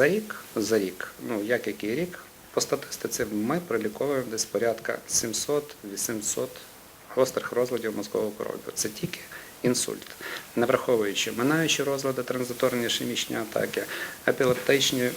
За рік, за рік, ну як який рік, по статистиці ми приліковуємо десь порядка 700-800 гострих розладів мозкового кров'ю. Це тільки інсульт, не враховуючи минаючі розлади, транзиторні ішемічні атаки, епілептичні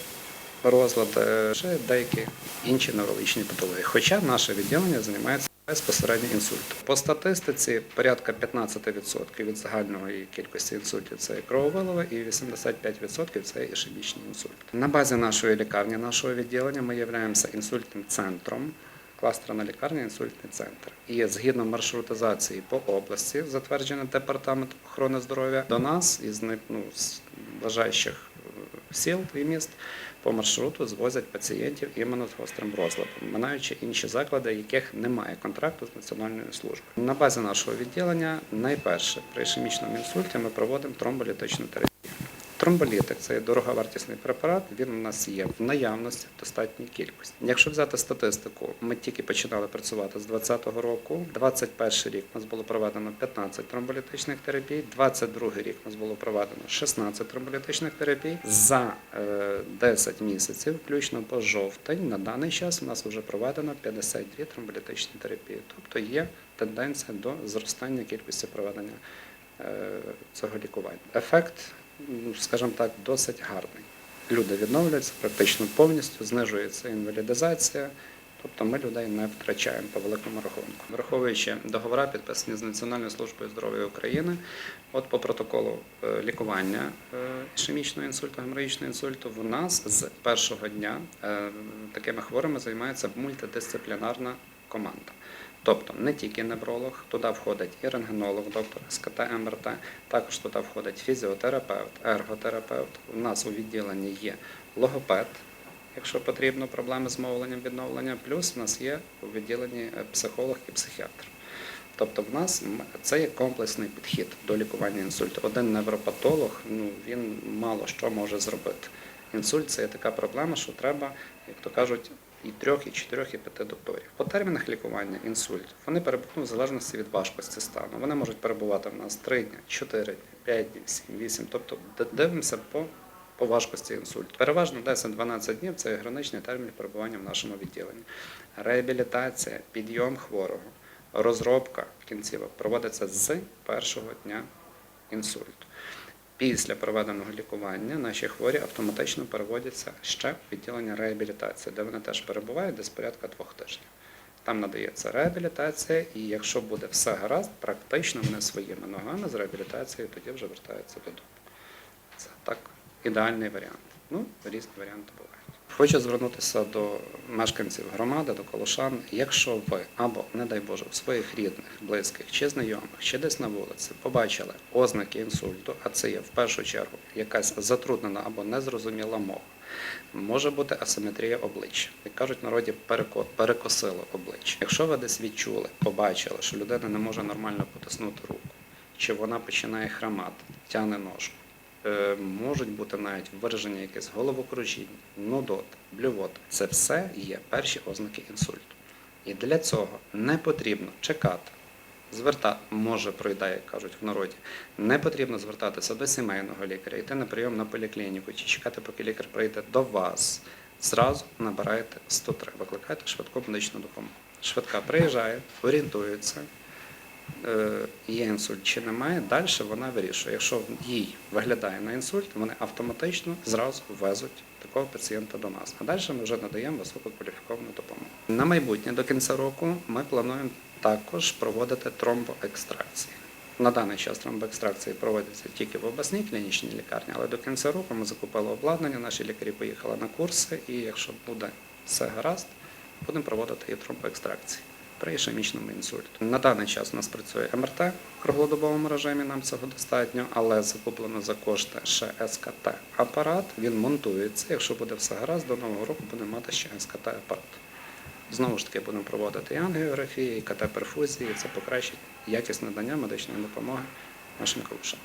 розлади, ще деякі інші неврологічні патології. Хоча наше відділення займається безпосередньо інсультом. По статистиці порядка 15% від загальної кількості інсультів це крововилови і 85% це ішемічний інсульт. На базі нашої лікарні, нашого відділення, ми являємося інсультним центром. Кластерна лікарня, інсультний центр. І згідно маршрутизації по області, затверджений департаментом охорони здоров'я, до нас із ну, з ближайших е, сіл і міст по маршруту звозять пацієнтів іменно з гострим розладом, минаючи інші заклади, яких немає контракту з національною службою. На базі нашого відділення найперше при ішемічному інсульті ми проводимо тромболітичну терапію. Тромболітик це дороговартісний препарат. Він у нас є в наявності в достатній кількості. Якщо взяти статистику, ми тільки починали працювати з 2020 року. 21 рік у нас було проведено 15 тромболітичних терапій. 22 рік у нас було проведено 16 тромболітичних терапій. За е, 10 місяців, включно по жовтень, на даний час у нас вже проведено 52 тромболітичні терапії. Тобто є тенденція до зростання кількості проведення е, цього лікування. Ефект, скажімо так, досить гарний. Люди відновлюються практично повністю, знижується інвалідизація. Тобто ми людей не втрачаємо по великому рахунку. Враховуючи договори, підписані з Національною службою здоров'я України, от по протоколу е, лікування е, ішемічного інсульту, геморагічного інсульту, в нас з першого дня е, такими хворими займається мультидисциплінарна команда. Тобто не тільки невролог, туди входить і рентгенолог, доктор СКТ, МРТ, також туди входить фізіотерапевт, ерготерапевт. У нас у відділенні є логопед, якщо потрібно проблеми з мовленням, відновленням, плюс у нас є у відділенні е, психолог і психіатр. Тобто в нас це є комплексний підхід до лікування інсульту. Один невропатолог, ну він мало що може зробити. Інсульт це є така проблема, що треба, як то кажуть, і трьох, і чотирьох, і п'яти докторів. По термінах лікування інсульт вони перебувають в залежності від важкості стану. Вони можуть перебувати в нас 3 дні, 4 дні, 5 днів, 7, 8. Тобто дивимося по, по важкості інсульту. Переважно 10-12 днів це граничний термін перебування в нашому відділенні. Реабілітація, підйом хворого, розробка кінцівок проводиться з першого дня інсульту. Після проведеного лікування наші хворі автоматично переводяться ще в відділення реабілітації, де вони теж перебувають десь порядка двох тижнів. Там надається реабілітація, і якщо буде все гаразд, практично вони своїми ногами з реабілітацією тоді вже вертаються додому. Це так ідеальний варіант. Ну, різні варіанти бувають. Хочу звернутися до мешканців громади, до колошан. Якщо ви або, не дай Боже, у своїх рідних, близьких чи знайомих, чи десь на вулиці побачили ознаки інсульту, а це є в першу чергу якась затруднена або незрозуміла мова. Може бути асиметрія обличчя. Як кажуть в народі, перекосило обличчя. Якщо ви десь відчули, побачили, що людина не може нормально потиснути руку, чи вона починає хромати, тягне ножку, можуть бути навіть вираження якесь головокружіння, нудот, блювота. Це все є перші ознаки інсульту. І для цього не потрібно чекати. Звертати може пройде, як кажуть в народі. Не потрібно звертатися до сімейного лікаря, йти на прийом на поліклініку чи чекати, поки лікар прийде до вас. Зразу набираєте 103, викликаєте швидку медичну допомогу. Швидка приїжджає, орієнтується, е, є інсульт чи немає, далі вона вирішує. Якщо їй виглядає на інсульт, вони автоматично зразу везуть такого пацієнта до нас. А далі ми вже надаємо висококваліфіковану допомогу. На майбутнє до кінця року ми плануємо також проводити тромбоекстракції. На даний час тромбоекстракції проводяться тільки в обласній клінічній лікарні, але до кінця року ми закупили обладнання, наші лікарі поїхали на курси, і якщо буде все гаразд, будемо проводити і тромбоекстракції при ішемічному інсульту. На даний час у нас працює МРТ в круглодобовому режимі, нам цього достатньо, але закуплено за кошти ще СКТ апарат. Він монтується. Якщо буде все гаразд, до нового року будемо мати ще СКТ апарат. Знову ж таки будемо проводити і ангіографії, і КТ-перфузії. Це покращить якість надання медичної допомоги нашим калушам.